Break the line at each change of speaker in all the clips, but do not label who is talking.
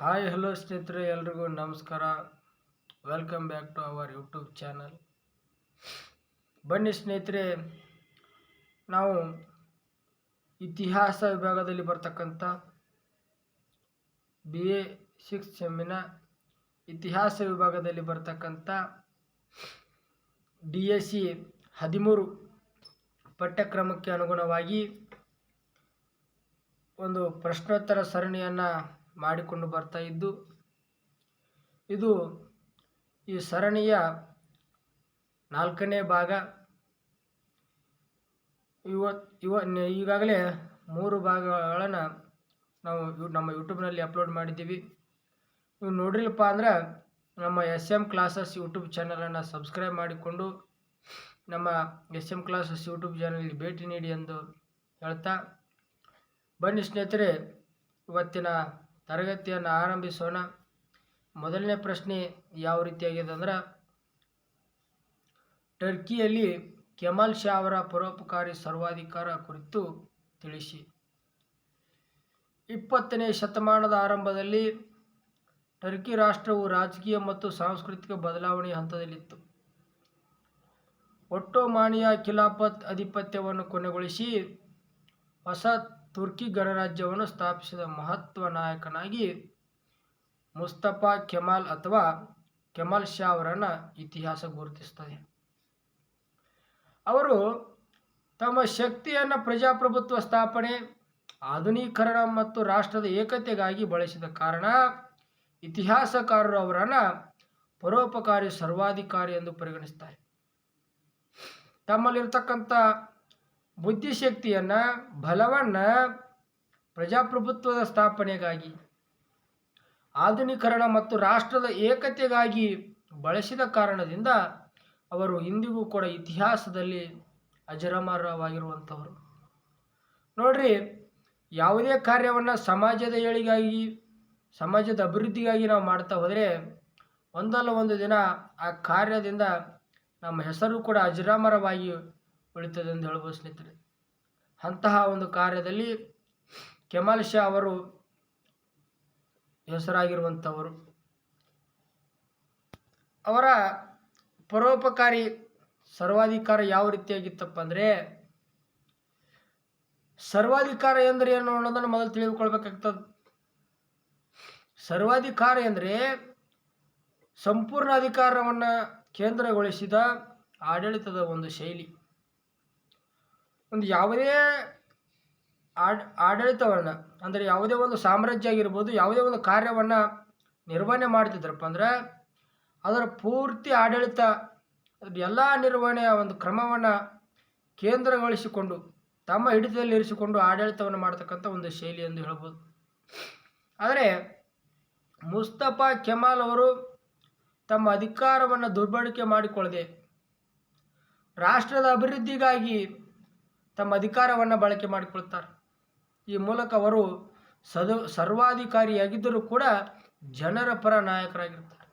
Hi, hello ಸ್ನೇಹಿತರೆ, ಎಲ್ರಿಗೂ ನಮಸ್ಕಾರ. Welcome back to our YouTube channel ಬನ್ನಿ ಸ್ನೇಹಿತರೆ, ನಾವು ಇತಿಹಾಸ ವಿಭಾಗದಲ್ಲಿ ಬರ್ತಕ್ಕಂಥ ಬಿ ಎ ಸಿಕ್ಸ್ ಸೆಮ್ಮಿನ ಇತಿಹಾಸ ವಿಭಾಗದಲ್ಲಿ ಬರ್ತಕ್ಕಂಥ ಡಿ ಎ ಸಿ ಹದಿಮೂರು ಪಠ್ಯಕ್ರಮಕ್ಕೆ ಅನುಗುಣವಾಗಿ ಒಂದು ಪ್ರಶ್ನೋತ್ತರ ಸರಣಿಯನ್ನು ಮಾಡಿಕೊಂಡು ಬರ್ತಾ ಇದ್ದು, ಇದು ಈ ಸರಣಿಯ ನಾಲ್ಕನೇ ಭಾಗ. ಇವತ್ತು ಇವ ಈಗಾಗಲೇ ಮೂರು ಭಾಗಗಳನ್ನು ನಾವು ನಮ್ಮ ಯೂಟ್ಯೂಬ್ನಲ್ಲಿ ಅಪ್ಲೋಡ್ ಮಾಡಿದ್ದೀವಿ. ನೀವು ನೋಡಿರಲಪ್ಪ ಅಂದ್ರೆ ನಮ್ಮ ಎಸ್ ಎಂ ಕ್ಲಾಸಸ್ ಯೂಟ್ಯೂಬ್ ಚಾನಲನ್ನು ಸಬ್ಸ್ಕ್ರೈಬ್ ಮಾಡಿಕೊಂಡು ನಮ್ಮ ಎಸ್ ಎಂ ಕ್ಲಾಸಸ್ ಯೂಟ್ಯೂಬ್ ಚಾನಲ್ಗೆ ಭೇಟಿ ನೀಡಿ ಎಂದು ಹೇಳ್ತಾ. ಬನ್ನಿ ಸ್ನೇಹಿತರೆ, ಇವತ್ತಿನ ತರಗತಿಯನ್ನು ಆರಂಭಿಸೋಣ. ಮೊದಲನೇ ಪ್ರಶ್ನೆ ಯಾವ ರೀತಿಯಾಗಿದೆ ಅಂದ್ರೆ, ಟರ್ಕಿಯಲ್ಲಿ ಕೆಮಾಲ್ ಶಾ ಅವರ ಪರೋಪಕಾರಿ ಸರ್ವಾಧಿಕಾರ ಕುರಿತು ತಿಳಿಸಿ. ಇಪ್ಪತ್ತನೇ ಶತಮಾನದ ಆರಂಭದಲ್ಲಿ ಟರ್ಕಿ ರಾಷ್ಟ್ರವು ರಾಜಕೀಯ ಮತ್ತು ಸಾಂಸ್ಕೃತಿಕ ಬದಲಾವಣೆಯ ಹಂತದಲ್ಲಿತ್ತು. ಒಟ್ಟೋಮಾನಿಯ ಖಿಲಾಫತ್ ಆಧಿಪತ್ಯವನ್ನು ಕೊನೆಗೊಳಿಸಿ ಹೊಸ ತುರ್ಕಿ ಗಣರಾಜ್ಯವನ್ನು ಸ್ಥಾಪಿಸಿದ ಮಹತ್ವ ನಾಯಕನಾಗಿ ಮುಸ್ತಫಾ ಕೆಮಾಲ್ ಅಥವಾ ಕೆಮಾಲ್ ಶಾ ಅವರನ್ನು ಇತಿಹಾಸ ಗುರುತಿಸ್ತದೆ ಅವರು ತಮ್ಮ ಶಕ್ತಿಯನ್ನು ಪ್ರಜಾಪ್ರಭುತ್ವ ಸ್ಥಾಪನೆ, ಆಧುನೀಕರಣ ಮತ್ತು ರಾಷ್ಟ್ರದ ಏಕತೆಗಾಗಿ ಬಳಸಿದ ಕಾರಣ ಇತಿಹಾಸಕಾರರು ಅವರನ್ನು ಪರೋಪಕಾರಿ ಸರ್ವಾಧಿಕಾರಿ ಎಂದು ಪರಿಗಣಿಸ್ತಾರೆ ತಮ್ಮಲ್ಲಿರ್ತಕ್ಕಂಥ ಬುದ್ಧಿಶಕ್ತಿಯನ್ನು, ಬಲವನ್ನು ಪ್ರಜಾಪ್ರಭುತ್ವದ ಸ್ಥಾಪನೆಗಾಗಿ, ಆಧುನೀಕರಣ ಮತ್ತು ರಾಷ್ಟ್ರದ ಏಕತೆಗಾಗಿ ಬಳಸಿದ ಕಾರಣದಿಂದ ಅವರು ಇಂದಿಗೂ ಕೂಡ ಇತಿಹಾಸದಲ್ಲಿ ಅಜರಮರವಾಗಿರುವಂಥವರು. ನೋಡ್ರಿ, ಯಾವುದೇ ಕಾರ್ಯವನ್ನು ಸಮಾಜದ ಏಳಿಗಾಗಿ, ಸಮಾಜದ ಅಭಿವೃದ್ಧಿಗಾಗಿ ನಾವು ಮಾಡ್ತಾ ಹೋದರೆ, ಒಂದಲ್ಲ ಒಂದು ದಿನ ಆ ಕಾರ್ಯದಿಂದ ನಮ್ಮ ಹೆಸರು ಕೂಡ ಅಜರಾಮರವಾಗಿ ಉಳಿತದೆ ಎಂದು ಹೇಳ್ಬೋದು ಸ್ನೇಹಿತರೆ ಅಂತಹ ಒಂದು ಕಾರ್ಯದಲ್ಲಿ ಕೆಮಾಲ್ ಶಾ ಅವರು ಹೆಸರಾಗಿರುವಂಥವರು. ಅವರ ಪರೋಪಕಾರಿ ಸರ್ವಾಧಿಕಾರ ಯಾವ ರೀತಿಯಾಗಿತ್ತಪ್ಪ ಅಂದರೆ, ಸರ್ವಾಧಿಕಾರ ಎಂದರೆ ಏನು ಅನ್ನೋದನ್ನು ಮೊದಲು ತಿಳಿದುಕೊಳ್ಬೇಕಾಗ್ತದೆ. ಸರ್ವಾಧಿಕಾರ ಎಂದರೆ ಸಂಪೂರ್ಣ ಅಧಿಕಾರವನ್ನು ಕೇಂದ್ರಗೊಳಿಸಿದ ಆಡಳಿತದ ಒಂದು ಶೈಲಿ. ಒಂದು ಯಾವುದೇ ಆಡ್, ಆಡಳಿತವನ್ನು, ಅಂದರೆ ಯಾವುದೇ ಒಂದು ಸಾಮ್ರಾಜ್ಯ ಆಗಿರ್ಬೋದು, ಯಾವುದೇ ಒಂದು ಕಾರ್ಯವನ್ನು ನಿರ್ವಹಣೆ ಮಾಡ್ತಿದ್ರಪ್ಪ ಅಂದ್ರೆ, ಅದರ ಪೂರ್ತಿ ಆಡಳಿತ ಎಲ್ಲ ನಿರ್ವಹಣೆಯ ಒಂದು ಕ್ರಮವನ್ನು ಕೇಂದ್ರಗೊಳಿಸಿಕೊಂಡು, ತಮ್ಮ ಹಿಡಿತದಲ್ಲಿ ಇರಿಸಿಕೊಂಡು ಆಡಳಿತವನ್ನು ಮಾಡ್ತಕ್ಕಂಥ ಒಂದು ಶೈಲಿ ಎಂದು ಹೇಳ್ಬೋದು. ಆದರೆ, ಮುಸ್ತಫಾ ಕೆಮಾಲ್ ಅವರು ತಮ್ಮ ಅಧಿಕಾರವನ್ನು ದುರ್ಬಳಕೆ ಮಾಡಿಕೊಳ್ಳದೆ, ರಾಷ್ಟ್ರದ ಅಭಿವೃದ್ಧಿಗಾಗಿ ತಮ್ಮ ಅಧಿಕಾರವನ್ನು ಬಳಕೆ ಮಾಡಿಕೊಳ್ತಾರೆ. ಈ ಮೂಲಕ ಅವರು ಸದ, ಸರ್ವಾಧಿಕಾರಿಯಾಗಿದ್ದರೂ ಕೂಡ ಜನರ ಪರ ನಾಯಕರಾಗಿರ್ತಾರೆ.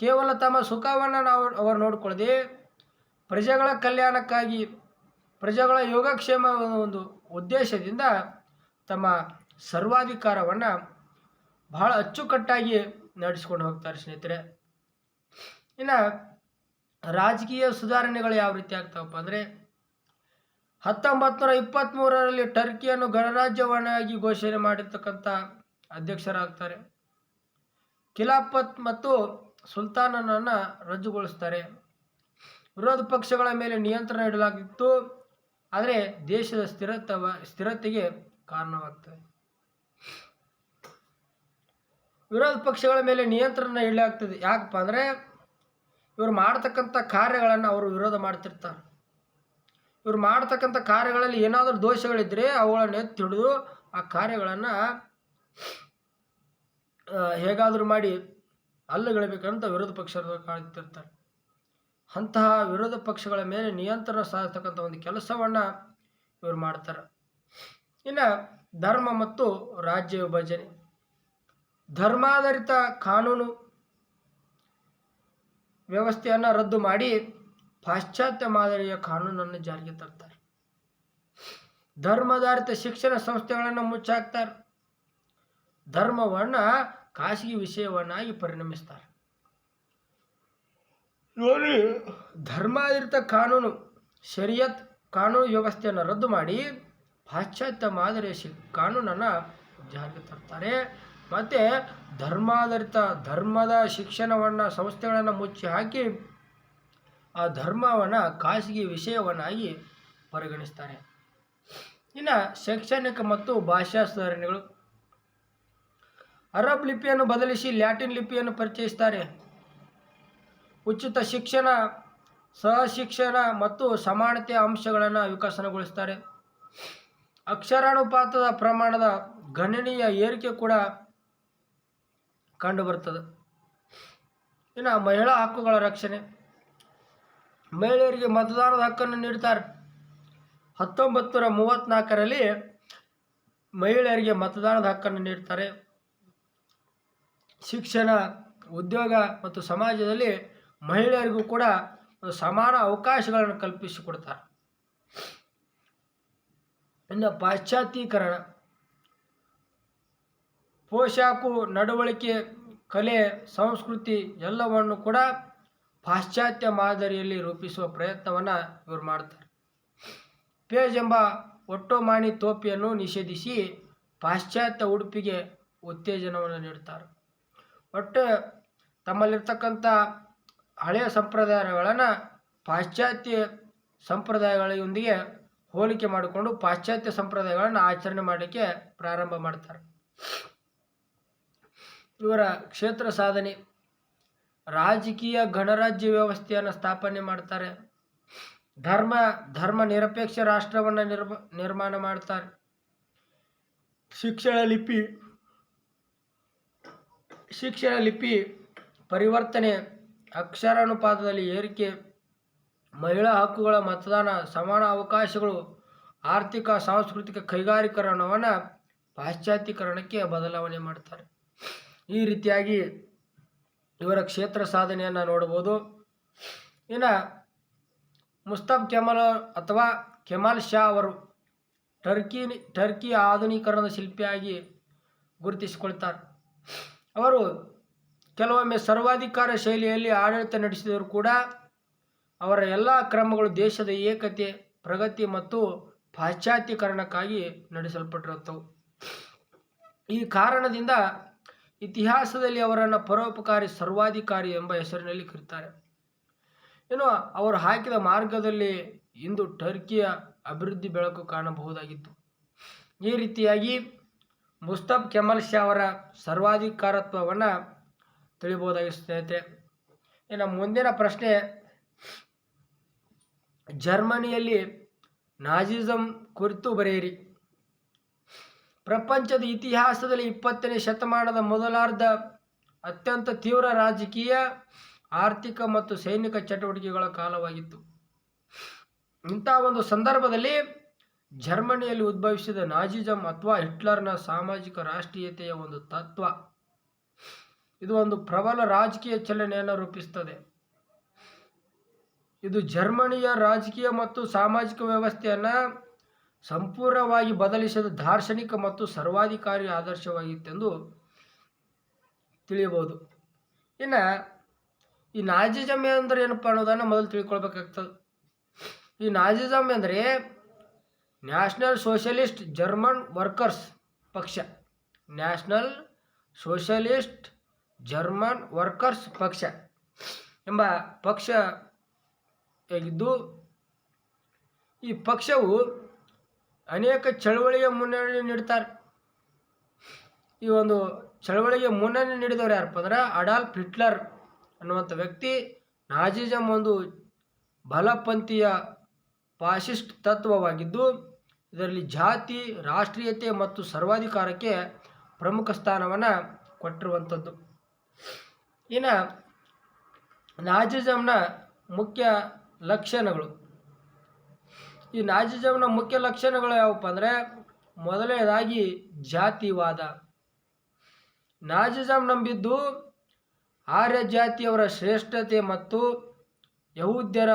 ಕೇವಲ ತಮ್ಮ ಸುಖವನ್ನು ನಾವು ಅವರು ನೋಡಿಕೊಳ್ಳದೆ ಪ್ರಜೆಗಳ ಕಲ್ಯಾಣಕ್ಕಾಗಿ, ಪ್ರಜೆಗಳ ಯೋಗಕ್ಷೇಮ ಒಂದು ಉದ್ದೇಶದಿಂದ ತಮ್ಮ ಸರ್ವಾಧಿಕಾರವನ್ನು ಬಹಳ ಅಚ್ಚುಕಟ್ಟಾಗಿ ನಡೆಸ್ಕೊಂಡು ಹೋಗ್ತಾರೆ ಸ್ನೇಹಿತರೆ. ಇನ್ನು ರಾಜಕೀಯ ಸುಧಾರಣೆಗಳು ಯಾವ ರೀತಿ ಆಗ್ತಾವಪ್ಪ ಅಂದರೆ ಹತ್ತೊಂಬತ್ತು ನೂರ ಇಪ್ಪತ್ತ್ಮೂರರಲ್ಲಿ ಟರ್ಕಿಯನ್ನು ಗಣರಾಜ್ಯವನ್ನಾಗಿ ಘೋಷಣೆ ಮಾಡಿರ್ತಕ್ಕಂಥ ಅಧ್ಯಕ್ಷರಾಗ್ತಾರೆ. ಖಿಲಾಫತ್ ಮತ್ತು ಸುಲ್ತಾನನನ್ನು ರಜ್ಜುಗೊಳಿಸ್ತಾರೆ ವಿರೋಧ ಪಕ್ಷಗಳ ಮೇಲೆ ನಿಯಂತ್ರಣ ಇಡಲಾಗಿತ್ತು. ಆದರೆ ದೇಶದ ಸ್ಥಿರತವ, ಸ್ಥಿರತೆಗೆ ಕಾರಣವಾಗ್ತದೆ. ವಿರೋಧ ಪಕ್ಷಗಳ ಮೇಲೆ ನಿಯಂತ್ರಣ ಇಡಲಾಗ್ತದೆ. ಯಾಕಪ್ಪ ಅಂದರೆ ಇವರು ಮಾಡ್ತಕ್ಕಂಥ ಕಾರ್ಯಗಳನ್ನು ಅವರು ವಿರೋಧ ಮಾಡ್ತಿರ್ತಾರೆ. ಇವರು ಮಾಡ್ತಕ್ಕಂಥ ಕಾರ್ಯಗಳಲ್ಲಿ ಏನಾದರೂ ದೋಷಗಳಿದ್ದರೆ ಅವುಗಳನ್ನು ಹಿಡಿದು ಆ ಕಾರ್ಯಗಳನ್ನು ಹೇಗಾದರೂ ಮಾಡಿ ಅಲ್ಲಗಳಬೇಕಂತ ವಿರೋಧ ಪಕ್ಷದ ಕಾಣ್ತಿರ್ತಾರೆ. ಅಂತಹ ವಿರೋಧ ಪಕ್ಷಗಳ ಮೇಲೆ ನಿಯಂತ್ರಣ ಸಾಧಿಸ್ತಕ್ಕಂಥ ಒಂದು ಕೆಲಸವನ್ನು ಇವರು ಮಾಡ್ತಾರೆ. ಇನ್ನು ಧರ್ಮ ಮತ್ತು ರಾಜ್ಯ ವಿಭಜನೆ. ಧರ್ಮಾಧಾರಿತ ಕಾನೂನು ವ್ಯವಸ್ಥೆಯನ್ನು ರದ್ದು ಮಾಡಿ ಪಾಶ್ಚಾತ್ಯ ಮಾದರಿಯ ಕಾನೂನನ್ನು ಜಾರಿಗೆ ತರ್ತಾರೆ. ಧರ್ಮಾಧಾರಿತ ಶಿಕ್ಷಣ ಸಂಸ್ಥೆಗಳನ್ನು ಮುಚ್ಚಾಕ್ತಾರೆ. ಧರ್ಮವನ್ನು ಖಾಸಗಿ ವಿಷಯವನ್ನಾಗಿ ಪರಿಣಮಿಸ್ತಾರೆ. ನೋಡಿ. ಧರ್ಮಾಧಾರಿತ ಕಾನೂನು ಶರಿಯತ್ ಕಾನೂನು ವ್ಯವಸ್ಥೆಯನ್ನು ರದ್ದು ಮಾಡಿ ಪಾಶ್ಚಾತ್ಯ ಮಾದರಿಯ ಶಿ ಕಾನೂನನ್ನು ಜಾರಿಗೆ ತರ್ತಾರೆ. ಮತ್ತು ಧರ್ಮಾಧಾರಿತ ಧರ್ಮದ ಶಿಕ್ಷಣವನ್ನು ಸಂಸ್ಥೆಗಳನ್ನು ಮುಚ್ಚಿ ಹಾಕಿ ಆ ಧರ್ಮವನ್ನು ಖಾಸಗಿ ವಿಷಯವನ್ನಾಗಿ ಪರಿಗಣಿಸ್ತಾರೆ. ಇನ್ನು ಶೈಕ್ಷಣಿಕ ಮತ್ತು ಭಾಷಾ ಸುಧಾರಣೆಗಳು. ಅರಬ್ ಲಿಪಿಯನ್ನು ಬದಲಿಸಿ ಲ್ಯಾಟಿನ್ ಲಿಪಿಯನ್ನು ಪರಿಚಯಿಸ್ತಾರೆ. ಉಚಿತ ಶಿಕ್ಷಣ, ಸಹಶಿಕ್ಷಣ ಮತ್ತು ಸಮಾನತೆ ಅಂಶಗಳನ್ನು ವಿಕಸನಗೊಳಿಸ್ತಾರೆ. ಅಕ್ಷರಾನುಪಾತದ ಪ್ರಮಾಣದ ಗಣನೀಯ ಏರಿಕೆ ಕೂಡ ಕಂಡುಬರ್ತದೆ. ಇನ್ನು ಮಹಿಳಾ ಹಕ್ಕುಗಳ ರಕ್ಷಣೆ. ಮಹಿಳೆಯರಿಗೆ ಮತದಾನದ ಹಕ್ಕನ್ನು ನೀಡ್ತಾರೆ. ಹತ್ತೊಂಬತ್ತು ನೂರ ಮೂವತ್ತ್ನಾಲ್ಕರಲ್ಲಿ ಮಹಿಳೆಯರಿಗೆ ಮತದಾನದ ಹಕ್ಕನ್ನು ನೀಡ್ತಾರೆ. ಶಿಕ್ಷಣ, ಉದ್ಯೋಗ ಮತ್ತು ಸಮಾಜದಲ್ಲಿ ಮಹಿಳೆಯರಿಗೂ ಕೂಡ ಸಮಾನ ಅವಕಾಶಗಳನ್ನು ಕಲ್ಪಿಸಿಕೊಡ್ತಾರೆ. ಇನ್ನು ಪಾಶ್ಚಾತ್ಯೀಕರಣ. ಪೋಷಾಕು, ನಡವಳಿಕೆ, ಕಲೆ, ಸಂಸ್ಕೃತಿ ಎಲ್ಲವನ್ನು ಕೂಡ ಪಾಶ್ಚಾತ್ಯ ಮಾದರಿಯಲ್ಲಿ ರೂಪಿಸುವ ಪ್ರಯತ್ನವನ್ನು ಇವರು ಮಾಡ್ತಾರೆ. ಪೇಜ್ ಎಂಬ ಒಟ್ಟೋಮಾಣಿ ತೋಪಿಯನ್ನು ನಿಷೇಧಿಸಿ ಪಾಶ್ಚಾತ್ಯ ಉಡುಪಿಗೆ ಉತ್ತೇಜನವನ್ನು ನೀಡ್ತಾರೆ. ಒಟ್ಟು ತಮ್ಮಲ್ಲಿರ್ತಕ್ಕಂಥ ಹಳೆಯ ಸಂಪ್ರದಾಯಗಳನ್ನು ಪಾಶ್ಚಾತ್ಯ ಸಂಪ್ರದಾಯಗಳೊಂದಿಗೆ ಹೋಲಿಕೆ ಮಾಡಿಕೊಂಡು ಪಾಶ್ಚಾತ್ಯ ಸಂಪ್ರದಾಯಗಳನ್ನು ಆಚರಣೆ ಮಾಡಲಿಕ್ಕೆ ಪ್ರಾರಂಭ ಮಾಡ್ತಾರೆ. ಇವರ ಕ್ಷೇತ್ರ ಸಾಧನೆ ರಾಜಕೀಯ ಗಣರಾಜ್ಯ ವ್ಯವಸ್ಥೆಯನ್ನು ಸ್ಥಾಪನೆ ಮಾಡ್ತಾರೆ. ಧರ್ಮ ಧರ್ಮ ನಿರಪೇಕ್ಷ ರಾಷ್ಟ್ರವನ್ನು ನಿರ್ಮ, ನಿರ್ಮಾಣ ಮಾಡ್ತಾರೆ. ಶಿಕ್ಷಣ ಲಿಪಿ ಶಿಕ್ಷಣ ಲಿಪಿ ಪರಿವರ್ತನೆ, ಅಕ್ಷರಾನುಪಾತದಲ್ಲಿ ಏರಿಕೆ, ಮಹಿಳಾ ಹಕ್ಕುಗಳ ಮತದಾನ, ಸಮಾನ ಅವಕಾಶಗಳು, ಆರ್ಥಿಕ, ಸಾಂಸ್ಕೃತಿಕ ಕೈಗಾರಿಕರಣವನ್ನು ಪಾಶ್ಚಾತ್ಯೀಕರಣಕ್ಕೆ ಬದಲಾವಣೆ ಮಾಡ್ತಾರೆ. ಈ ರೀತಿಯಾಗಿ ಇವರ ಕ್ಷೇತ್ರ ಸಾಧನೆಯನ್ನು ನೋಡ್ಬೋದು. ಇನ್ನು ಮುಸ್ತಫ್ ಕೆಮಲ್ ಅಥವಾ ಕೆಮಾಲ್ ಶಾ ಅವರು ಟರ್ಕಿ ಟರ್ಕಿ ಆಧುನೀಕರಣದ ಶಿಲ್ಪಿಯಾಗಿ ಗುರುತಿಸಿಕೊಳ್ತಾರೆ. ಅವರು ಕೆಲವೊಮ್ಮೆ ಸರ್ವಾಧಿಕಾರ ಶೈಲಿಯಲ್ಲಿ ಆಡಳಿತ ನಡೆಸಿದರೂ ಕೂಡ ಅವರ ಎಲ್ಲ ಕ್ರಮಗಳು ದೇಶದ ಏಕತೆ, ಪ್ರಗತಿ ಮತ್ತು ಪಾಶ್ಚಾತ್ಯೀಕರಣಕ್ಕಾಗಿ ನಡೆಸಲ್ಪಟ್ಟಿರುತ್ತವು. ಈ ಕಾರಣದಿಂದ ಇತಿಹಾಸದಲ್ಲಿ ಅವರನ್ನು ಪರೋಪಕಾರಿ ಸರ್ವಾಧಿಕಾರಿ ಎಂಬ ಹೆಸರಿನಲ್ಲಿ ಕರೀತಾರೆ. ಏನು ಅವರು ಹಾಕಿದ ಮಾರ್ಗದಲ್ಲಿ ಇಂದು ಟರ್ಕಿಯ ಅಭಿವೃದ್ಧಿ ಬೆಳಕು ಕಾಣಬಹುದಾಗಿತ್ತು. ಈ ರೀತಿಯಾಗಿ ಮುಸ್ತಫ್ ಕೆಮಲ್ ಶಾ ಅವರ ಸರ್ವಾಧಿಕಾರತ್ವವನ್ನು ತಿಳಿಬಹುದಾಗಿ ಸ್ನೇಹಿತರೆ. ಇನ್ನು ಮುಂದಿನ ಪ್ರಶ್ನೆ, ಜರ್ಮನಿಯಲ್ಲಿ ನಾಜಿಸಂ ಕುರಿತು ಬರೆಯಿರಿ. ಪ್ರಪಂಚದ ಇತಿಹಾಸದಲ್ಲಿ ಇಪ್ಪತ್ತನೇ ಶತಮಾನದ ಮೊದಲಾರ್ಧ ಅತ್ಯಂತ ತೀವ್ರ ರಾಜಕೀಯ, ಆರ್ಥಿಕ ಮತ್ತು ಸೈನಿಕ ಚಟುವಟಿಕೆಗಳ ಕಾಲವಾಗಿತ್ತು. ಇಂಥ ಒಂದು ಸಂದರ್ಭದಲ್ಲಿ ಜರ್ಮನಿಯಲ್ಲಿ ಉದ್ಭವಿಸಿದ ನಾಜಿಜಮ್ ಅಥವಾ ಹಿಟ್ಲರ್ನ ಸಾಮಾಜಿಕ ರಾಷ್ಟ್ರೀಯತೆಯ ಒಂದು ತತ್ವ. ಇದು ಒಂದು ಪ್ರಬಲ ರಾಜಕೀಯ ಚಲನೆಯನ್ನು ರೂಪಿಸುತ್ತದೆ ಇದು ಜರ್ಮನಿಯ ರಾಜಕೀಯ ಮತ್ತು ಸಾಮಾಜಿಕ ವ್ಯವಸ್ಥೆಯನ್ನು ಸಂಪೂರ್ಣವಾಗಿ ಬದಲಿಸಿದ ದಾರ್ಶನಿಕ ಮತ್ತು ಸರ್ವಾಧಿಕಾರಿ ಆದರ್ಶವಾಗಿತ್ತೆಂದು ತಿಳಿಯಬಹುದು. ಇನ್ನು ಈ ನಾಜಿಜಮ್ ಅಂದರೆ ಏನಪ್ಪ ಅನ್ನೋದನ್ನು ಮೊದಲು ತಿಳ್ಕೊಳ್ಬೇಕಾಗ್ತದೆ. ಈ ನಾಜಿಸಮ್ ಅಂದರೆ ನ್ಯಾಷನಲ್ ಸೋಷಲಿಸ್ಟ್ ಜರ್ಮನ್ ವರ್ಕರ್ಸ್ ಪಕ್ಷ. ನ್ಯಾಷನಲ್ ಸೋಷಲಿಸ್ಟ್ ಜರ್ಮನ್ ವರ್ಕರ್ಸ್ ಪಕ್ಷ ಎಂಬ ಪಕ್ಷ ಆಗಿದ್ದು ಈ ಪಕ್ಷವು ಅನೇಕ ಚಳವಳಿಯ ಮುನ್ನಡೆ ನೀಡ್ತಾರೆ. ಈ ಒಂದು ಚಳವಳಿಗೆ ಮುನ್ನಡೆ ನೀಡಿದವರು ಯಾರಪ್ಪ ಅಂದ್ರೆ ಅಡಾಲ್ಫ್ ಹಿಟ್ಲರ್ ಅನ್ನುವಂಥ ವ್ಯಕ್ತಿ ನಾಜಿಜಮ್ ಒಂದು ಬಲಪಂಥೀಯ ಫಾಸಿಸ್ಟ್ ತತ್ವವಾಗಿದ್ದು, ಇದರಲ್ಲಿ ಜಾತಿ, ರಾಷ್ಟ್ರೀಯತೆ ಮತ್ತು ಸರ್ವಾಧಿಕಾರಕ್ಕೆ ಪ್ರಮುಖ ಸ್ಥಾನವನ್ನು ಕೊಟ್ಟಿರುವಂಥದ್ದು. ಇನ್ನು ನಾಜಿಸಮ್ನ ಮುಖ್ಯ ಲಕ್ಷಣಗಳು. ಈ ನಾಜಿಜಮ್ನ ಮುಖ್ಯ ಲಕ್ಷಣಗಳು ಯಾವಪ್ಪ ಅಂದರೆ ಮೊದಲನೇದಾಗಿ ಜಾತಿವಾದ. ನಾಜಿಜಮ್ ನಂಬಿದ್ದು ಆರ್ಯ ಜಾತಿಯವರ ಶ್ರೇಷ್ಠತೆ ಮತ್ತು ಯಹೂದ್ಯರ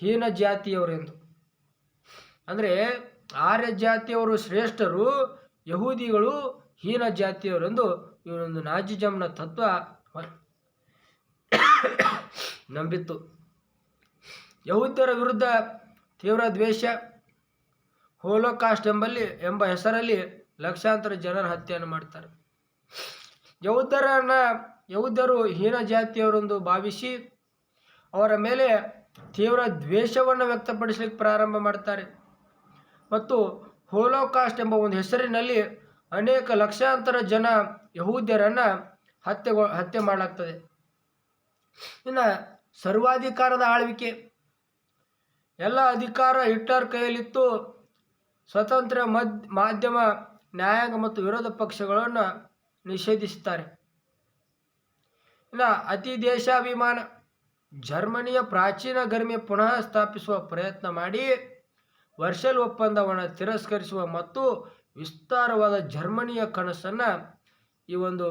ಹೀನ ಜಾತಿಯವರೆಂದು. ಅಂದರೆ ಆರ್ಯ ಜಾತಿಯವರು ಶ್ರೇಷ್ಠರು, ಯಹೂದಿಗಳು ಹೀನ ಜಾತಿಯವರೆಂದು ಇವನೊಂದು ನಾಜಿಜಮ್ನ ತತ್ವ ನಂಬಿತ್ತು. ಯಹೂದ್ಯರ ವಿರುದ್ಧ ತೀವ್ರ ದ್ವೇಷ ಹೋಲೋಕಾಸ್ಟ್ ಎಂಬಲ್ಲಿ ಎಂಬ ಹೆಸರಲ್ಲಿ ಲಕ್ಷಾಂತರ ಜನರ ಹತ್ಯೆಯನ್ನು ಮಾಡ್ತಾರೆ. ಯೌದ್ಧರನ್ನ ಯೌದ್ಧರು ಹೀನ ಜಾತಿಯವರೆಂದು ಭಾವಿಸಿ ಅವರ ಮೇಲೆ ತೀವ್ರ ದ್ವೇಷವನ್ನು ವ್ಯಕ್ತಪಡಿಸಲಿಕ್ಕೆ ಪ್ರಾರಂಭ ಮಾಡ್ತಾರೆ. ಮತ್ತು ಹೋಲೋಕಾಸ್ಟ್ ಎಂಬ ಒಂದು ಹೆಸರಿನಲ್ಲಿ ಅನೇಕ ಲಕ್ಷಾಂತರ ಜನ ಯಹೂದ್ಯರನ್ನು ಹತ್ಯೆಗೊ, ಹತ್ಯೆ ಮಾಡಲಾಗ್ತದೆ. ಇನ್ನು ಸರ್ವಾಧಿಕಾರದ ಆಳ್ವಿಕೆ ಎಲ್ಲ ಅಧಿಕಾರ ಹಿಟ್ಲರ್ ಕೈಯಲ್ಲಿತ್ತು. ಸ್ವತಂತ್ರ ಮದ್, ಮಾಧ್ಯಮ, ನ್ಯಾಯಾಂಗ ಮತ್ತು ವಿರೋಧ ಪಕ್ಷಗಳನ್ನು ನಿಷೇಧಿಸುತ್ತಾರೆ ಇನ್ನು ಅತಿ ದೇಶಾಭಿಮಾನ, ಜರ್ಮನಿಯ ಪ್ರಾಚೀನ ಗರ್ಮಿ ಪುನಃ ಸ್ಥಾಪಿಸುವ ಪ್ರಯತ್ನ ಮಾಡಿ, ವರ್ಷಲ್ ಒಪ್ಪಂದವನ್ನು ತಿರಸ್ಕರಿಸುವ ಮತ್ತು ವಿಸ್ತಾರವಾದ ಜರ್ಮನಿಯ ಕನಸನ್ನು ಈ ಒಂದು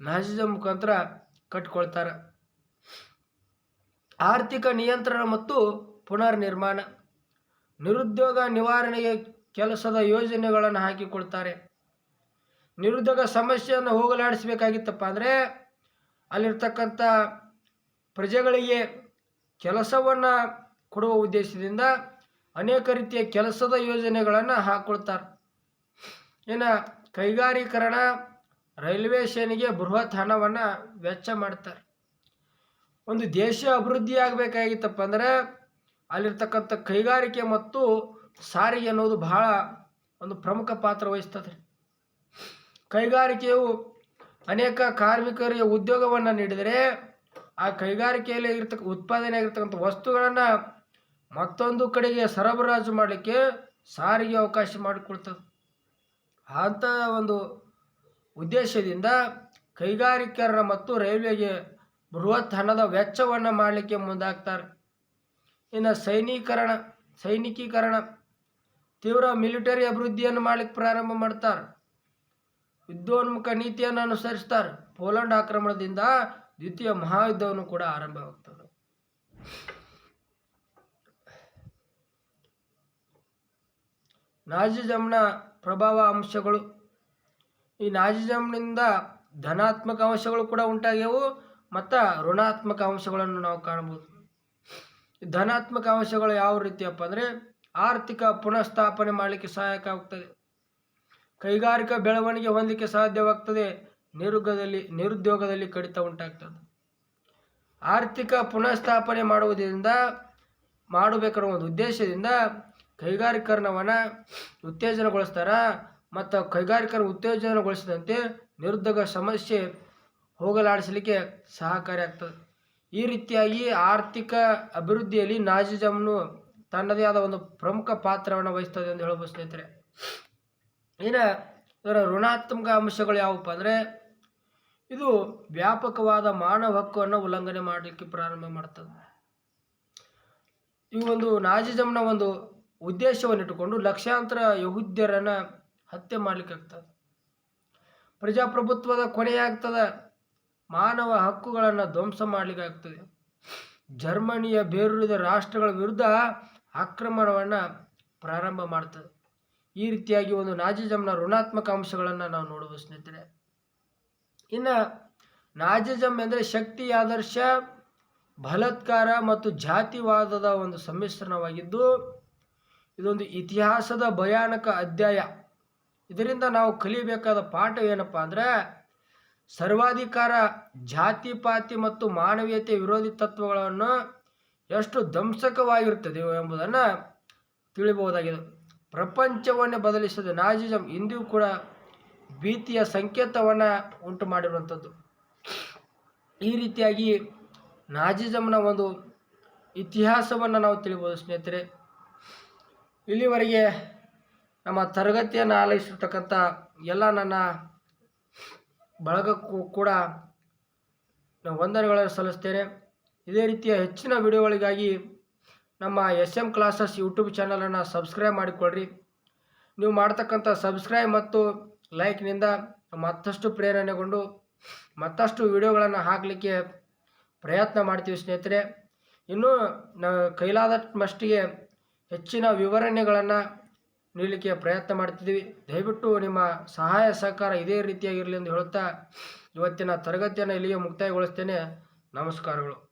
ನಾಜಿಸಂ ಮುಖಾಂತರ ಕಟ್ಕೊಳ್ತಾರೆ. ಆರ್ಥಿಕ ನಿಯಂತ್ರಣ ಮತ್ತು ಪುನರ್ ನಿರ್ಮಾಣ ನಿರುದ್ಯೋಗ ನಿವಾರಣೆಗೆ ಕೆಲಸದ ಯೋಜನೆಗಳನ್ನು ಹಾಕಿಕೊಳ್ತಾರೆ ನಿರುದ್ಯೋಗ ಸಮಸ್ಯೆಯನ್ನು ಹೋಗಲಾಡಿಸಬೇಕಾಗಿತ್ತಪ್ಪ ಅಂದರೆ, ಅಲ್ಲಿರ್ತಕ್ಕಂಥ ಪ್ರಜೆಗಳಿಗೆ ಕೆಲಸವನ್ನು ಕೊಡುವ ಉದ್ದೇಶದಿಂದ ಅನೇಕ ರೀತಿಯ ಕೆಲಸದ ಯೋಜನೆಗಳನ್ನು ಹಾಕ್ಕೊಳ್ತಾರೆ ಇನ್ನು ಕೈಗಾರೀಕರಣ, ರೈಲ್ವೆ ಸೇನೆಗೆ ಬೃಹತ್ ಹಣವನ್ನು ವೆಚ್ಚ ಮಾಡ್ತಾರೆ. ಒಂದು ದೇಶ ಅಭಿವೃದ್ಧಿ ಆಗಬೇಕಾಗಿತ್ತಪ್ಪ ಅಂದರೆ ಅಲ್ಲಿರ್ತಕ್ಕಂಥ ಕೈಗಾರಿಕೆ ಮತ್ತು ಸಾರಿಗೆ ಅನ್ನೋದು ಬಹಳ ಒಂದು ಪ್ರಮುಖ ಪಾತ್ರ ವಹಿಸ್ತದೆ. ಕೈಗಾರಿಕೆಯು ಅನೇಕ ಕಾರ್ಮಿಕರಿಗೆ ಉದ್ಯೋಗವನ್ನು ನೀಡಿದರೆ ಆ ಕೈಗಾರಿಕೆಯಲ್ಲಿ ಇರ್ತಕ್ಕ, ಉತ್ಪಾದನೆ ಆಗಿರ್ತಕ್ಕಂಥ ವಸ್ತುಗಳನ್ನು ಮತ್ತೊಂದು ಕಡೆಗೆ ಸರಬರಾಜು ಮಾಡಲಿಕ್ಕೆ ಸಾರಿಗೆ ಅವಕಾಶ ಮಾಡಿಕೊಡ್ತದೆ. ಅಂಥ ಒಂದು ಉದ್ದೇಶದಿಂದ ಕೈಗಾರಿಕರ ಮತ್ತು ರೈಲ್ವೆಗೆ ಬೃಹತ್ ಹಣದ ವೆಚ್ಚವನ್ನು ಮಾಡಲಿಕ್ಕೆ ಮುಂದಾಗ್ತಾರೆ. ಇನ್ನು ಸೈನೀಕರಣ, ಸೈನಿಕೀಕರಣ, ತೀವ್ರ ಮಿಲಿಟರಿ ಅಭಿವೃದ್ಧಿಯನ್ನು ಮಾಡಲಿಕ್ಕೆ ಪ್ರಾರಂಭ ಮಾಡ್ತಾರೆ. ಯುದ್ಧೋನ್ಮುಖ ನೀತಿಯನ್ನು ಅನುಸರಿಸ್ತಾರೆ. ಪೋಲೆಂಡ್ ಆಕ್ರಮಣದಿಂದ ದ್ವಿತೀಯ ಮಹಾಯುದ್ಧವನ್ನು ಕೂಡ ಆರಂಭವಾಗ್ತದೆ ನಾಜಿಜಮ್ನ ಪ್ರಭಾವ ಅಂಶಗಳು. ಈ ನಾಜಿಜಮ್ನಿಂದ ಧನಾತ್ಮಕ ಅಂಶಗಳು ಕೂಡ ಉಂಟಾಗ್ಯವು, ಮತ್ತು ಋಣಾತ್ಮಕ ಅಂಶಗಳನ್ನು ನಾವು ಕಾಣಬಹುದು. ಈ ಧನಾತ್ಮಕ ಅಂಶಗಳು ಯಾವ ರೀತಿಯಪ್ಪ ಅಂದರೆ ಆರ್ಥಿಕ ಪುನಃಸ್ಥಾಪನೆ ಮಾಡಲಿಕ್ಕೆ ಸಹಾಯಕ ಆಗ್ತದೆ. ಕೈಗಾರಿಕಾ ಬೆಳವಣಿಗೆ ಹೊಂದಲಿಕ್ಕೆ ಸಾಧ್ಯವಾಗ್ತದೆ. ನಿರುಗದಲ್ಲಿ ನಿರುದ್ಯೋಗದಲ್ಲಿ ಕಡಿತ ಉಂಟಾಗ್ತದೆ. ಆರ್ಥಿಕ ಪುನಃಸ್ಥಾಪನೆ ಮಾಡುವುದರಿಂದ ಮಾಡಬೇಕನ್ನೋ ಒಂದು ಉದ್ದೇಶದಿಂದ ಕೈಗಾರಿಕರಣವನ್ನು ಉತ್ತೇಜನಗೊಳಿಸ್ತಾರ ಮತ್ತು ಕೈಗಾರಿಕರಣ ಉತ್ತೇಜನಗೊಳಿಸಿದಂತೆ ನಿರುದ್ಯೋಗ ಸಮಸ್ಯೆ ಹೋಗಲಾಡಿಸಲಿಕ್ಕೆ ಸಹಕಾರಿಯಾಗ್ತದೆ ಈ ರೀತಿಯಾಗಿ ಆರ್ಥಿಕ ಅಭಿವೃದ್ಧಿಯಲ್ಲಿ ನಾಜಿಜಮ್ನು ತನ್ನದೇ ಆದ ಒಂದು ಪ್ರಮುಖ ಪಾತ್ರವನ್ನು ವಹಿಸ್ತದೆ ಎಂದು ಹೇಳಬಹುದು ಸ್ನೇಹಿತರೆ. ಇನ್ನು ಇದರ ಋಣಾತ್ಮಕ ಅಂಶಗಳು ಯಾವಪ್ಪ ಅಂದರೆ, ಇದು ವ್ಯಾಪಕವಾದ ಮಾನವ ಹಕ್ಕನ್ನು ಉಲ್ಲಂಘನೆ ಮಾಡಲಿಕ್ಕೆ ಪ್ರಾರಂಭ ಮಾಡ್ತದೆ. ಈ ಒಂದು ನಾಜಿಜಮ್ನ ಒಂದು ಉದ್ದೇಶವನ್ನು ಇಟ್ಟುಕೊಂಡು ಲಕ್ಷಾಂತರ ಯಹುದ್ಯರನ್ನು ಹತ್ಯೆ ಮಾಡಲಿಕ್ಕೆ ಆಗ್ತದೆ ಪ್ರಜಾಪ್ರಭುತ್ವದ ಕೊನೆಯಾಗ್ತದೆ ಮಾನವ ಹಕ್ಕುಗಳನ್ನು ಧ್ವಂಸ ಮಾಡಲಿಕ್ಕಾಗ್ತದೆ. ಜರ್ಮನಿಯ ಬೇರೂರಿದ ರಾಷ್ಟ್ರಗಳ ವಿರುದ್ಧ ಆಕ್ರಮಣವನ್ನು ಪ್ರಾರಂಭ ಮಾಡ್ತದೆ. ಈ ರೀತಿಯಾಗಿ ಒಂದು ನಾಜಿಜಮ್ನ ಋಣಾತ್ಮಕ ಅಂಶಗಳನ್ನು ನಾವು ನೋಡುವ ಸ್ನೇಹಿತರೆ. ಇನ್ನು ನಾಜಿಜಮ್ ಎಂದರೆ ಶಕ್ತಿ, ಆದರ್ಶ, ಬಲತ್ಕಾರ ಮತ್ತು ಜಾತಿವಾದದ ಒಂದು ಸಮ್ಮಿಶ್ರಣವಾಗಿದ್ದು, ಇದೊಂದು ಇತಿಹಾಸದ ಭಯಾನಕ ಅಧ್ಯಾಯ. ಇದರಿಂದ ನಾವು ಕಲಿಬೇಕಾದ ಪಾಠ ಏನಪ್ಪ ಅಂದರೆ ಸರ್ವಾಧಿಕಾರ, ಜಾತಿಪಾತಿ ಮತ್ತು ಮಾನವೀಯತೆ ವಿರೋಧಿ ತತ್ವಗಳನ್ನು ಎಷ್ಟು ದಂಸಕವಾಗಿರುತ್ತದೆ ಎಂಬುದನ್ನು ತಿಳಿಬಹುದಾಗಿದೆ ಪ್ರಪಂಚವನ್ನೇ ಬದಲಿಸಿದ ನಾಜಿಸಮ್ ಇಂದಿಗೂ ಕೂಡ ಭೀತಿಯ ಸಂಕೇತವನ್ನು ಉಂಟು ಮಾಡಿರುವಂಥದ್ದು ಈ ರೀತಿಯಾಗಿ ನಾಜಿಸಮ್ನ ಒಂದು ಇತಿಹಾಸವನ್ನು ನಾವು ತಿಳಿಬೋದು ಸ್ನೇಹಿತರೆ. ಇಲ್ಲಿವರೆಗೆ ನಮ್ಮ ತರಗತಿಯನ್ನು ಆಲೈಸಿರ್ತಕ್ಕಂಥ ಎಲ್ಲ ನನ್ನ ಬಳಗಕ್ಕೂ ಕೂಡ ನಾವು ವಂದನೆಗಳನ್ನು ಸಲ್ಲಿಸ್ತೇನೆ. ಇದೇ ರೀತಿಯ ಹೆಚ್ಚಿನ ವಿಡಿಯೋಗಳಿಗಾಗಿ ನಮ್ಮ ಎಸ್ ಎಂ ಕ್ಲಾಸಸ್ ಯೂಟ್ಯೂಬ್ ಚಾನಲನ್ನು ಸಬ್ಸ್ಕ್ರೈಬ್ ಮಾಡಿಕೊಳ್ಳ್ರಿ. ನೀವು ಮಾಡ್ತಕ್ಕಂಥ ಸಬ್ಸ್ಕ್ರೈಬ್ ಮತ್ತು ಲೈಕ್ನಿಂದ ಮತ್ತಷ್ಟು ಪ್ರೇರಣೆಗೊಂಡು ಮತ್ತಷ್ಟು ವಿಡಿಯೋಗಳನ್ನು ಹಾಕಲಿಕ್ಕೆ ಪ್ರಯತ್ನ ಮಾಡ್ತೀವಿ ಸ್ನೇಹಿತರೆ. ಇನ್ನೂ ನ ಕೈಲಾದಷ್ಟು ಮಷ್ಟಿಗೆ ಹೆಚ್ಚಿನ ವಿವರಣೆಗಳನ್ನು ನೀಡಲಿಕ್ಕೆ ಪ್ರಯತ್ನ ಮಾಡ್ತಿದ್ದೀವಿ. ದಯವಿಟ್ಟು ನಿಮ್ಮ ಸಹಾಯ ಸಹಕಾರ ಇದೇ ರೀತಿಯಾಗಿರಲಿ ಎಂದು ಹೇಳುತ್ತಾ ಇವತ್ತಿನ ತರಗತಿಯನ್ನು ಇಲ್ಲಿಗೆ ಮುಕ್ತಾಯಗೊಳಿಸ್ತೇನೆ. ನಮಸ್ಕಾರಗಳು.